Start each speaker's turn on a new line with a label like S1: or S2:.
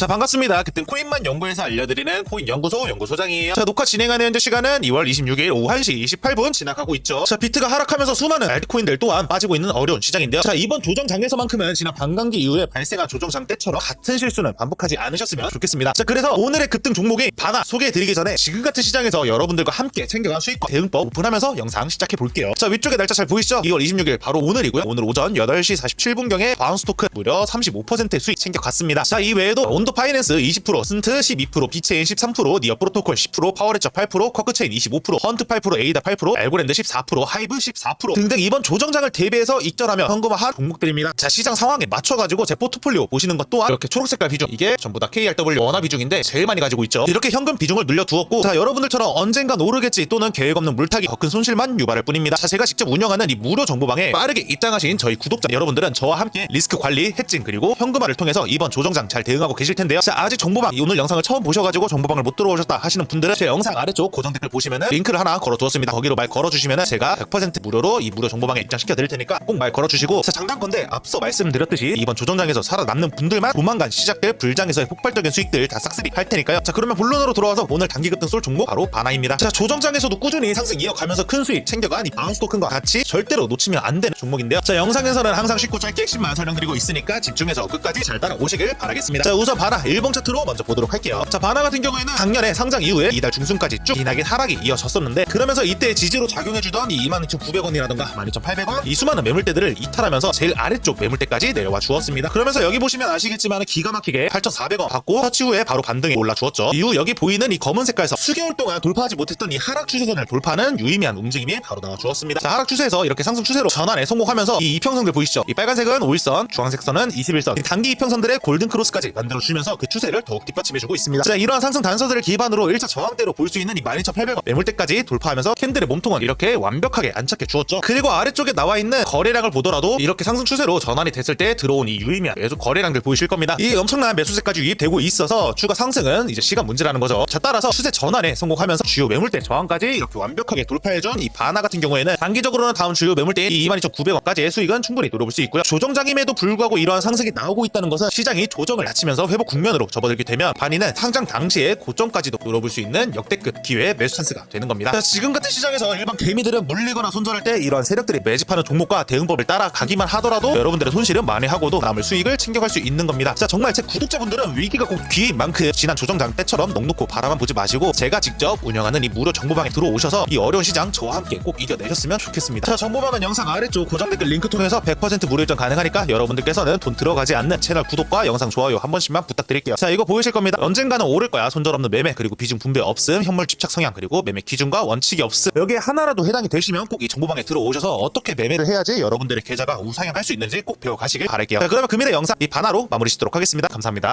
S1: 자 반갑습니다. 그땐 코인만 연구해서 알려드리는 코인 연구소 연구소장이에요. 자 녹화 진행하는 현재 시간은 2월 26일 오후 1시 28분 지나가고 있죠. 자 비트가 하락하면서 수많은 알트코인들 또한 빠지고 있는 어려운 시장인데요. 자 이번 조정장에서만큼은 지난 반감기 이후에 발생한 조정장 때처럼 같은 실수는 반복하지 않으셨으면 좋겠습니다. 자 그래서 오늘의 급등 종목이 바나 소개해드리기 전에 지금 같은 시장에서 여러분들과 함께 챙겨간 수익과 대응법 오픈하면서 영상 시작해 볼게요. 자 위쪽에 날짜 잘 보이시죠? 2월 26일 바로 오늘이고요. 오늘 오전 8시 47분경에 바운스 토큰 무려 35%의 수익 챙겨갔습니다. 자 이 외에도 온도 파이낸스 20%, 스ን트 12%, 비체인 13%, 니어 프로토콜 10%, 파워레처 8%, 커크체인 25%, 헌트 8%, 에이다 8%, 알고랜드 14%, 하이브 14% 등등 이번 조정장을 대비해서 익절하며 현금화한 종목들입니다. 자 시장 상황에 맞춰가지고 제 포트폴리오 보시는 것 또한 이렇게 초록 색깔 비중 이게 전부 다 KRW 원화 비중인데 제일 많이 가지고 있죠. 이렇게 현금 비중을 늘려두었고 자 여러분들처럼 언젠간 오르겠지 또는 계획 없는 물타기 더 큰 손실만 유발할 뿐입니다. 자 제가 직접 운영하는 이 무료 정보방에 빠르게 입장하신 저희 구독자 여러분들은 저와 함께 리스크 관리, 해칭 그리고 현금화를 통해서 이번 조정장 잘 대응하고 계실 텐데 요. 자 아직 정보방 오늘 영상을 처음 보셔가지고 정보방을 못 들어오셨다 하시는 분들은 제 영상 아래쪽 고정 댓글 보시면은 링크를 하나 걸어두었습니다. 거기로 말 걸어주시면은 제가 100% 무료로 이 무료 정보방에 입장시켜 드릴 테니까 꼭 말 걸어주시고 자 장단건데 앞서 말씀드렸듯이 이번 조정장에서 살아남는 분들만 조만간 시작될 불장에서의 폭발적인 수익들 다 싹쓸이 할 테니까요. 자 그러면 본론으로 돌아와서 오늘 단기 급등 쏠 종목 바로 바나입니다. 자 조정장에서도 꾸준히 상승 이어가면서 큰 수익 챙겨간 이 바운스 토큰과 같이 절대로 놓치면 안 되는 종목인데요. 자 영상에서는 항상 쉽고 짧게 핵심만 설명드리고 있으니까 집중해서 끝까지 잘 따라오시길 바라겠습니다. 자 우선 바나 일봉 차트로 먼저 보도록 할게요. 자 바나 같은 경우에는 작년에 상장 이후에 이달 중순까지 쭉 기나긴 하락이 이어졌었는데 그러면서 이때 지지로 작용해주던 이 22,900원이라던가 12,800원 이 수많은 매물대들을 이탈하면서 제일 아래쪽 매물대까지 내려와 주었습니다. 그러면서 여기 보시면 아시겠지만 기가 막히게 8,400원 받고 터치 후에 바로 반등이 올라 주었죠. 이후 여기 보이는 이 검은 색깔에서 수개월 동안 돌파하지 못했던 이 하락 추세선을 돌파하는 유의미한 움직임이 바로 나와 주었습니다. 자 하락 추세에서 이렇게 상승 추세로 전환에 성공하면서 이 이평선들 보이시죠? 이 빨간색은 5일선, 주황색 선은 21선, 이 단기 이평선들의 골든 크로스까지 만들어 주 면서 그 추세를 더욱 뒷받침해주고 있습니다. 자 이러한 상승 단서들을 기반으로 1차 저항대로 볼 수 있는 이 12,800원 매물대까지 돌파하면서 캔들의 몸통을 이렇게 완벽하게 안착해 주었죠. 그리고 아래쪽에 나와 있는 거래량을 보더라도 이렇게 상승 추세로 전환이 됐을 때 들어온 이 유의미한 매수 거래량들 보이실 겁니다. 이 엄청난 매수세까지 유입되고 있어서 추가 상승은 이제 시간 문제라는 거죠. 자 따라서 추세 전환에 성공하면서 주요 매물대 저항까지 이렇게 완벽하게 돌파해준 이 바나 같은 경우에는 단기적으로는 다음 주요 매물대인 이 22,900원까지의 수익은 충분히 노려볼 수 있고요. 조정장임에도 불구하고 이러한 상승이 나오고 있다는 것은 시장이 조정을 낮추면서 회복 국면으로 접어들게 되면 반이는 상장 당시에 고점까지도 노려볼 수 있는 역대급 기회의 매수 찬스가 되는 겁니다. 자, 지금 같은 시장에서 일반 개미들은 물리거나 손절할 때 이러한 세력들이 매집하는 종목과 대응법을 따라가기만 하더라도 여러분들의 손실은 만회하고도 남을 수익을 챙겨갈 수 있는 겁니다. 자 정말 제 구독자분들은 위기가 꼭 뒤인 만큼 지난 조정장 때처럼 넉놓고 바라만 보지 마시고 제가 직접 운영하는 이 무료 정보방에 들어오셔서 이 어려운 시장 저와 함께 꼭 이겨내셨으면 좋겠습니다. 자 정보방은 영상 아래쪽 고정 댓글 링크 통해서 100% 무료 입장 가능하니까 여러분들께서는 돈 들어가지 않는 채널 구독과 영상 좋아요 한 번씩만 부탁드릴게요. 자 이거 보이실 겁니다. 언젠가는 오를 거야. 손절 없는 매매 그리고 비중 분배 없음 현물 집착 성향 그리고 매매 기준과 원칙이 없음 여기에 하나라도 해당이 되시면 꼭 이 정보방에 들어오셔서 어떻게 매매를 해야지 여러분들의 계좌가 우상향할 수 있는지 꼭 배워가시길 바랄게요. 자 그러면 금일의 영상 이 바나로 마무리 짓도록 하겠습니다. 감사합니다.